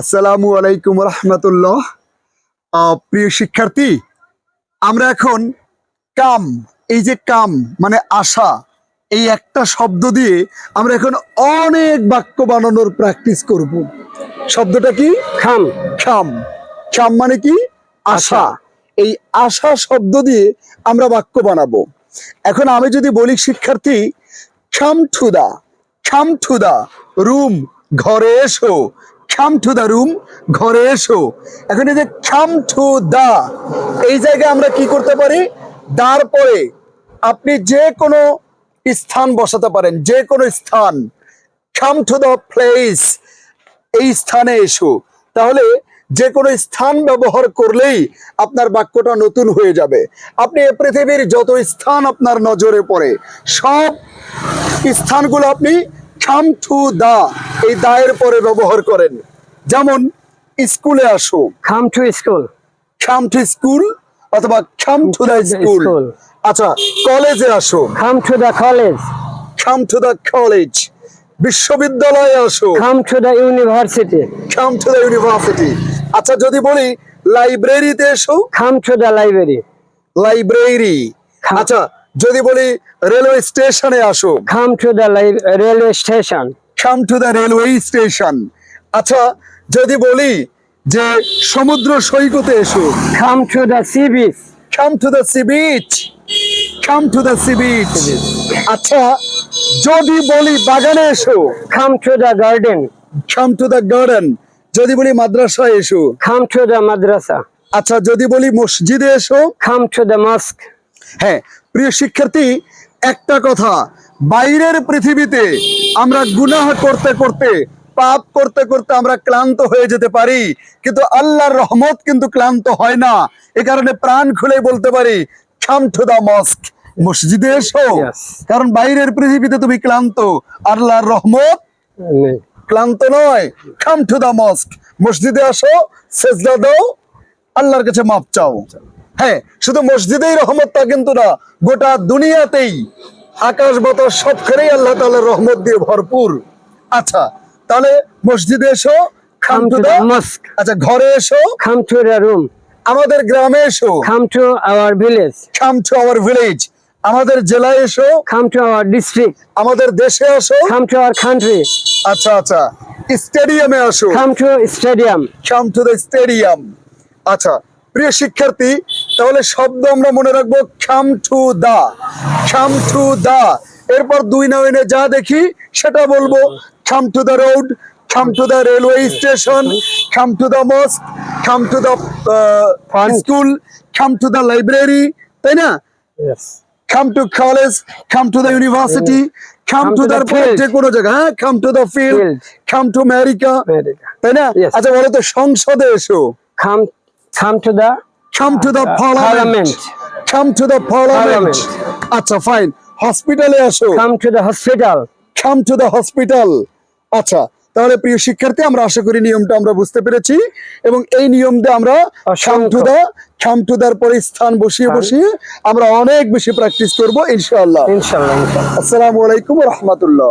আসসালামু আলাইকুম রহমতুল্লাহ। প্রিয় শিক্ষার্থী আমরা এখন কাম এই যে কাম মানে আশা এই একটা শব্দ দিয়ে আমরা এখন অনেক বাক্য বানানোর প্র্যাকটিস করব। শব্দটা কি? খাম। খাম। খাম মানে কি? আশা। এই আশা শব্দ দিয়ে আমরা বাক্য বানাবো। এখন আমি যদি বলি শিক্ষার্থী খাম টু দা খাম টু দা রুম ঘরে এসো। খাম টু দা রুম ঘরে এসো। এখন এই যে খাম টু দা এই জায়গায় আমরা কি করতে পারি? দার পরে আপনি যে কোনো স্থান বসাতে পারেন, যে কোনো স্থান। খাম টু দ্য প্লেস এই স্থানে এসো। তাহলে যে কোনো স্থান ব্যবহার করলেই আপনার বাক্যটা নতুন হয়ে যাবে। আপনি পৃথিবীর যত স্থান আপনার নজরে পড়ে, সব স্থানগুলো আপনি খাম টু দা এই দায়ের পরে ব্যবহার করেন। যেমন স্কুলে আসো come to school come to school অথবা খাম টু দা স্কুল. আচ্ছা কলেজে আসো come to the college come to the college বিশ্ববিদ্যালয়ে আসো come to the university come to the university আচ্ছা যদি বলি লাইব্রেরিতে এসো। Come to the library library আচ্ছা যদি বলি রেলওয়ে স্টেশনে আসো come to the railway station come to the railway station আচ্ছা যদি বলি যে সমুদ্র সৈকতে এসো। Come to the sea beach come to the sea beach come to the sea beach আচ্ছা যদি বলি বাগানে এসো। Come to the garden come to the garden যদি বলি মাদ্রাসায় এসো। খাম টু দ্য মাদ্রাসা। আচ্ছা যদি বলি মসজিদে এসো। খাম টু দ্য মস্ক হ্যাঁ প্রিয় শিক্ষার্থী একটা কথা। বাইরের পৃথিবীতে আমরা গুনাহ করতে করতে পাপ করতে করতে আমরা ক্লান্ত হয়ে যেতে পারি। কিন্তু আল্লাহর রহমত কিন্তু ক্লান্ত হয় না। এ কারণে প্রাণ খুলে বলতে পারি খাম টু দা মস্ক মসজিদে এসো। কারণ বাইরের পৃথিবীতে তুমি ক্লান্ত। আল্লাহর রহমত ক্লান্ত নয়। কাম টু দা মস্ক মসজিদে আসো সেজদা দাও আল্লাহর কাছে মাপ চাও। হ্যাঁ শুধু মসজিদেই রহমত তা কিন্তু না গোটা দুনিয়াতেই আকাশ বাতাস সবখানেই আল্লাহ তাআলার রহমত দিয়ে ভরপুর। আচ্ছা তাহলে মসজিদে এসো খাম খাম টু দা মস্ক আচ্ছা ঘরে এসো। খাম টু দ্য রুম আমাদের গ্রামে এসো। Come to our village come to our village আমাদের জেলায় এসো। খাম টু আওয়ার ডিস্ট্রিক্ট আমাদের দেশে আসো। খাম টু আওয়ার কান্ট্রি আচ্ছা আচ্ছা স্টেডিয়ামে আসো। Come to stadium come to the stadium আচ্ছা প্রিয় শিক্ষার্থী তাহলে শব্দ আমরা মনে রাখব খাম টু দা খাম টু দা এরপর দুই নয়নে যা দেখি সেটা বলব come to the road come to the railway station come to the mosque come to the. School come to the library তাই না Yes. To college come to the university come to the যে কোনো জায়গা হ্যাঁ come to the field Field. To America তাই না আচ্ছা বলো তো সংসদে এসো Come, come to the come to the parliament parliament. come to the parliament Parliament. আচ্ছা ফাইন হসপিটালে আসো come to the hospital. come to the hospital আচ্ছা তাহলে প্রিয় শিক্ষার্থী আমরা আশা করি নিয়মটা আমরা বুঝতে পেরেছি এবং এই নিয়ম দিয়ে আমরা খাম টু অসংখ্য। দা খাম টু দার পরে স্থান বসিয়ে স্থান। বসিয়ে আমরা অনেক বেশি প্র্যাকটিস করব ইনশাআল্লাহ Inshallah. inshallah. আসসালামু আলাইকুম রহমতুল্লাহ